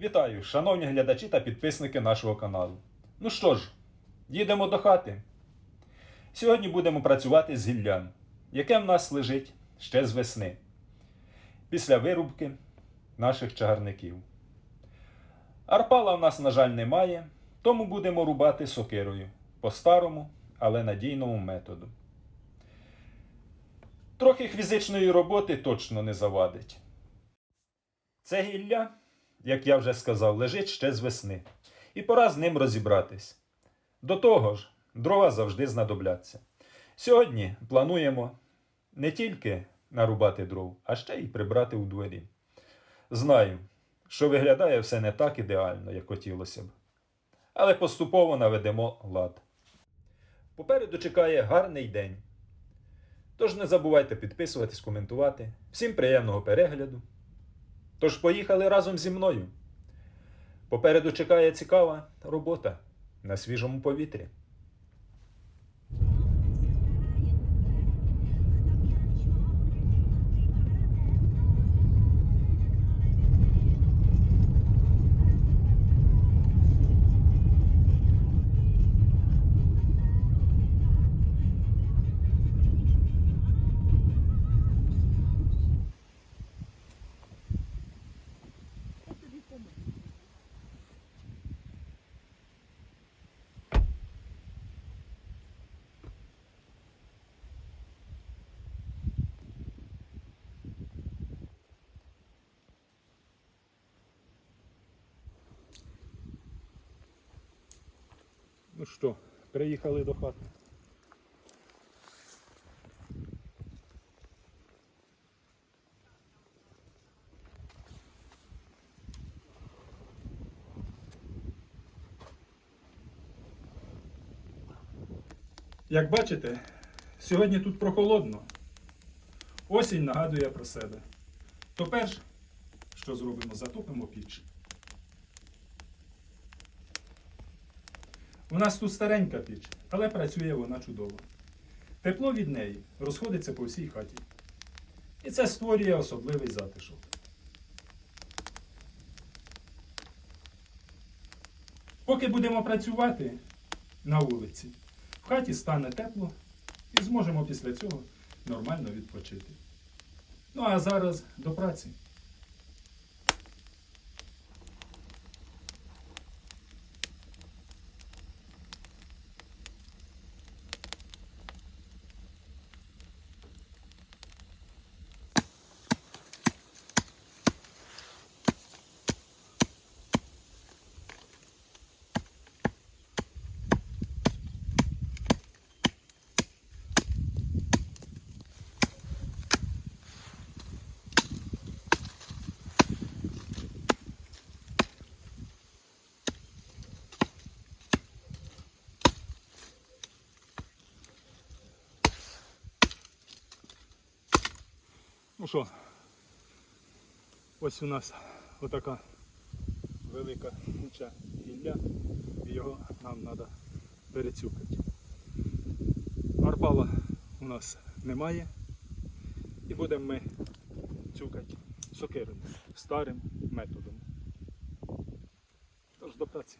Вітаю, шановні глядачі та підписники нашого каналу. Ну що ж, їдемо до хати. Сьогодні будемо працювати з гіллям, яке в нас лежить ще з весни, після вирубки наших чагарників. Арпала в нас, на жаль, немає, тому будемо рубати сокирою по старому, але надійному методу. Трохи фізичної роботи точно не завадить. Це гілля, як я вже сказав, лежить ще з весни, і пора з ним розібратись. До того ж, дрова завжди знадобляться. Сьогодні плануємо не тільки нарубати дров, а ще й прибрати у дворі. Знаю, що виглядає все не так ідеально, як хотілося б. Але поступово наведемо лад. Попереду чекає гарний день. Тож не забувайте підписуватись, коментувати. Всім приємного перегляду. Тож поїхали разом зі мною. Попереду чекає цікава робота на свіжому повітрі. Ну що, приїхали до хати. Як бачите, сьогодні тут прохолодно. Осінь нагадує про себе. То перше, що зробимо, затопимо піч. У нас тут старенька піч, але працює вона чудово. Тепло від неї розходиться по всій хаті. І це створює особливий затишок. Поки будемо працювати на вулиці, в хаті стане тепло і зможемо після цього нормально відпочити. Ну а зараз до праці. Що, ось у нас отака велика куча гілля, і його нам треба перецюкати. Арпала у нас немає, і будемо ми цюкати сокирою старим методом. Тож до праці.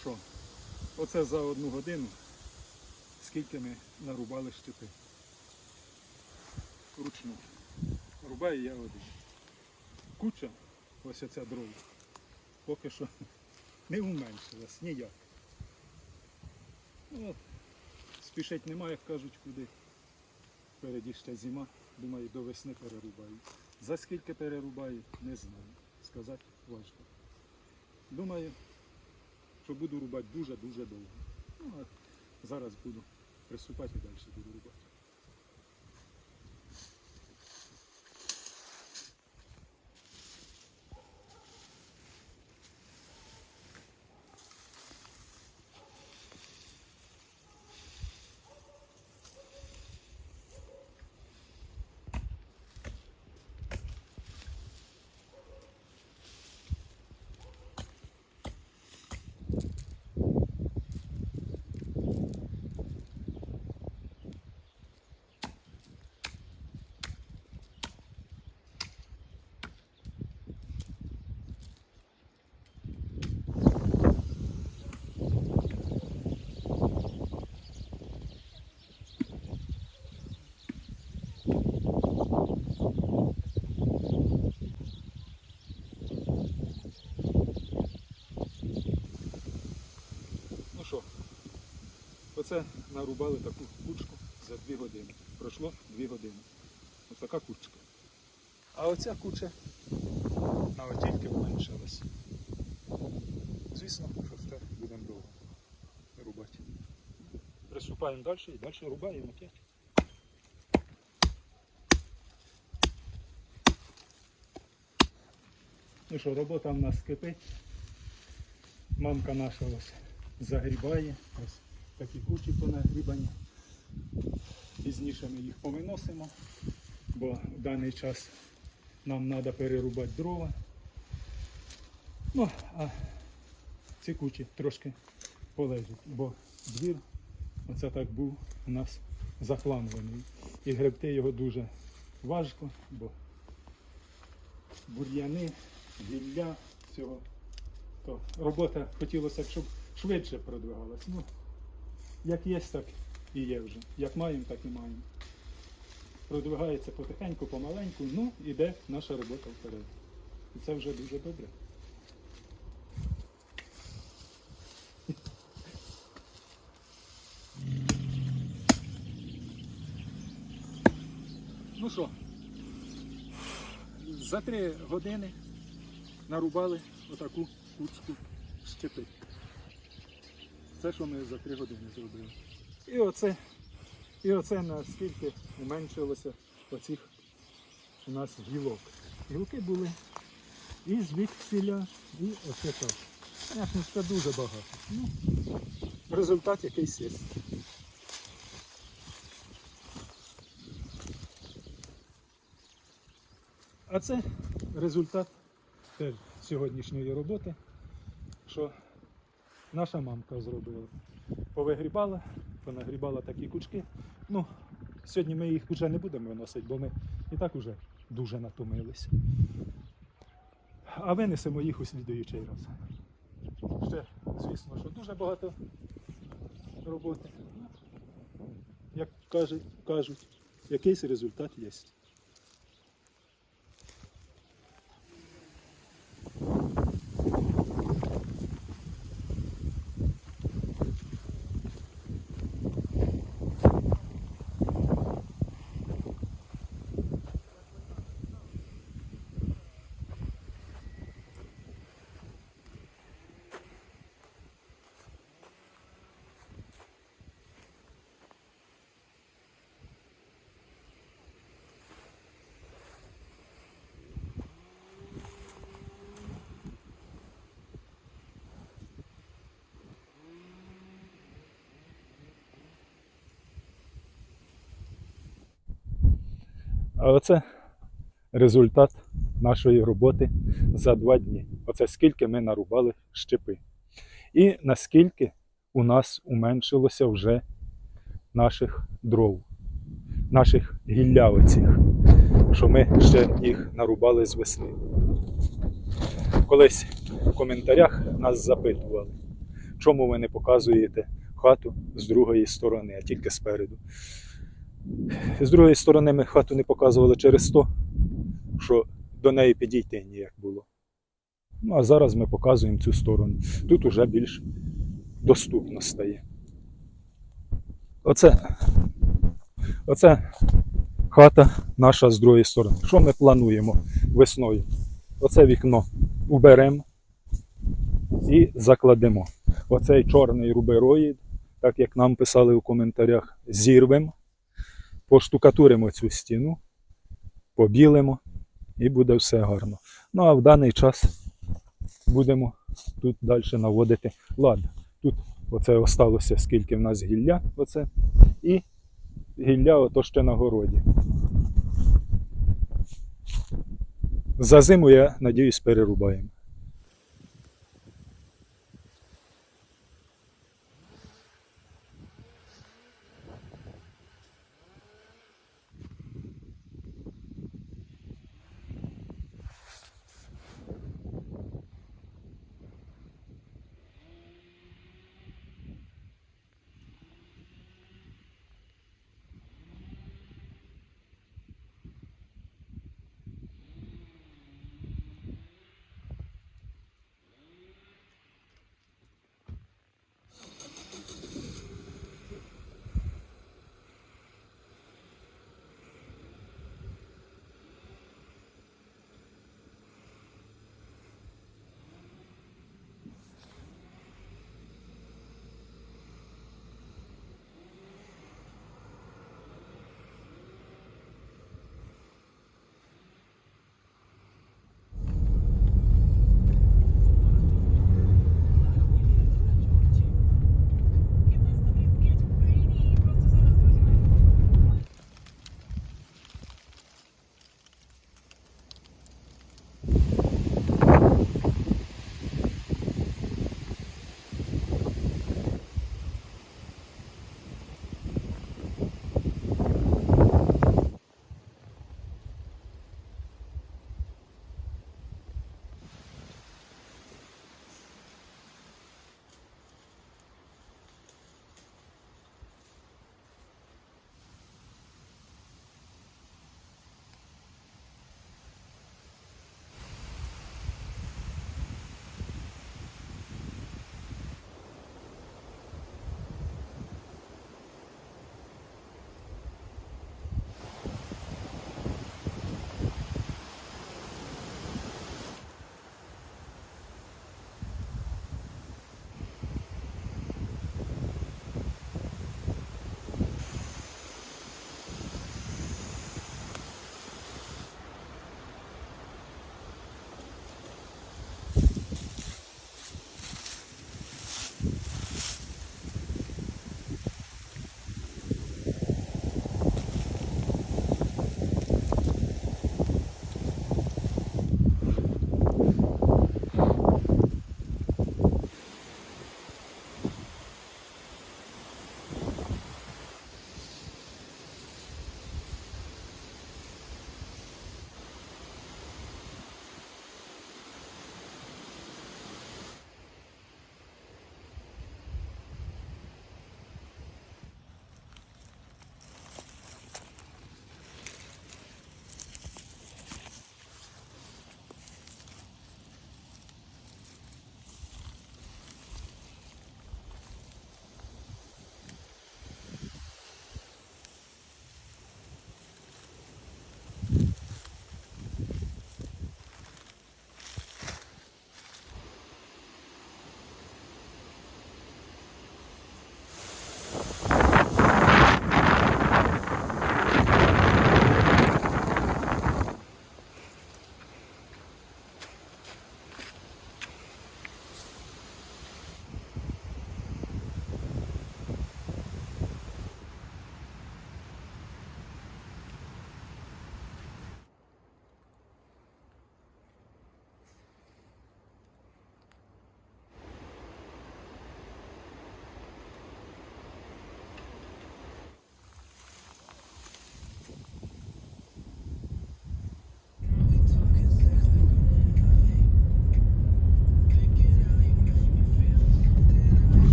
Що, оце за одну годину, скільки ми нарубали щепи. Вручну. Рубаю я один. Куча, ось оця дрова, поки що не уменшилась ніяк. Ну, спішить немає, як кажуть, куди. Впереді ще зима. Думаю, до весни перерубаю. За скільки перерубаю, не знаю. Сказати важко. Думаю, що буду рубати дуже-дуже довго. Ну, а Зараз буду приступати і далі буду рубати. Ну що, оце нарубали таку кучку за 2 години. Пройшло 2 години. Ось така кучка. А оця куча тільки зменшилась. Звісно, що це будемо довго рубати. Приступаємо далі і далі рубаємо опять. Ну що, робота в нас кипить. Мамка наша ось загрібає. Ось такі кучі понагрібані. Пізніше ми їх повиносимо, бо в даний час нам треба перерубати дрова. Ну, а ці кучі трошки полежать, бо двір оце так був у нас захламлений. І гребти його дуже важко, бо бур'яни, гілля, всього. То робота хотілося б, щоб швидше продвигалась. Ну, як є, так і є вже. Як маємо, так і маємо. Продвигається потихеньку, помаленьку, ну іде наша робота вперед. І це вже дуже добре. Ну що, за три години нарубали отаку кучку щепи. Це, що ми за три години зробили. І оце, і оце наскільки уменшилося оцих у нас гілок. Гілки були і звідсіля, і оце так. Звісно, це дуже багато. Ну, результат якийсь є. А це результат теж сьогоднішньої роботи, що наша мамка зробила. Повигрібала, понагрібала такі кучки. Ну, сьогодні ми їх вже не будемо виносити, бо ми і так уже дуже натомилися. А винесемо їх у слідуючий раз. Ще, звісно, що дуже багато роботи. Як кажуть, кажуть якийсь результат є. А оце результат нашої роботи за два дні. Оце скільки ми нарубали щепи. І наскільки у нас уменшилося вже наших дров, наших гілля що ми ще їх нарубали з весни. Колись в коментарях нас запитували, чому ви не показуєте хату з другої сторони, а тільки спереду. З другої сторони ми хату не показували через то, що до неї підійти ніяк було. Ну а зараз ми показуємо цю сторону. Тут уже більш доступно стає. Оце, оце хата наша з другої сторони. Що ми плануємо весною? Оце вікно уберемо і закладемо. Оцей чорний рубероїд так як нам писали у коментарях, зірвемо, поштукатуримо цю стіну, побілимо і буде все гарно. Ну а в даний час будемо тут далі наводити лад. Тут оце осталося, скільки в нас гілля, оце, і гілля ото ще на городі. За зиму, я надіюсь, перерубаємо.